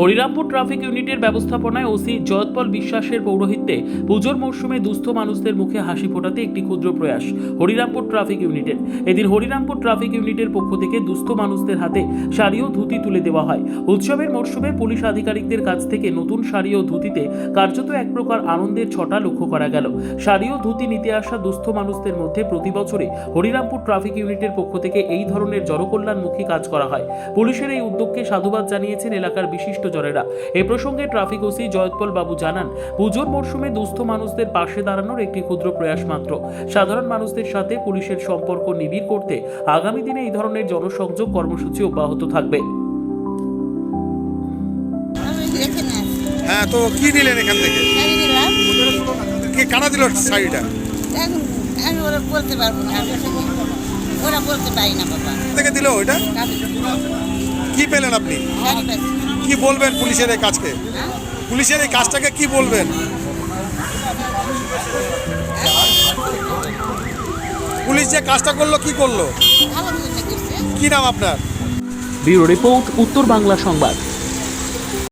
Harirampur traffic ইউনিটের ব্যবস্থাপনায় OC জয়ৎপল বিশ্বাসের পৌরোহিত্যে পুজোর মরশুমে দুস্থ মানুষদের মুখে হাসি ফোটাতে একটি ক্ষুদ্র প্রয়াস হরিরামপুর ট্রাফিক ইউনিটের। এদিন হরিরামপুর ট্রাফিক ইউনিটের পক্ষ থেকে দুস্থ মানুষদের হাতে শাড়ি ও ধুতি তুলে দেওয়া হয়। উৎসবের মরশুমে পুলিশ আধিকারিকদের কাছ থেকে নতুন শাড়ি ও ধুতিতে কার্যত এক প্রকার আনন্দের ছটা লক্ষ্য করা গেল। শাড়ি ও ধুতি নিতে আসা দুস্থ মানুষদের মধ্যে প্রতি বছরে হরিরামপুর ট্রাফিক ইউনিটের পক্ষ থেকে এই ধরনের জনকল্যাণমুখী কাজ করা হয়। পুলিশের এই উদ্যোগকে সাধুবাদ জানিয়েছেন এলাকার বিশিষ্ট জনেরা। এ প্রসঙ্গে ট্রাফিক ওসি জয়ৎপল বাবু জানান, পুজোর মরশুমে দুস্থ মানুষদের পাশে দাঁড়ানোর একটি ক্ষুদ্র প্রয়াস মাত্র। সাধারণ মানুষদের সাথে পুলিশের সম্পর্ক নিবিড় করতে আগামী দিনে এই ধরনের জনসংযোগ কর্মসূচি অব্যাহত থাকবে। হ্যাঁ তো কি নিলেন এখান থেকে? কি কাটা দিল শাড়িটা? বলতে পারব না ওরা বলতে পারি না বাবা থেকে দিল ওইটা? কি পেলেন আপনি? কি বলবেন পুলিশের এই কাজকে? পুলিশের এই কাজটাকে কি বলবেন? পুলিশ যে কাজটা করল, কি করল? কি নাম আপনার? ব্যুরো রিপোর্ট, উত্তর বাংলা সংবাদ।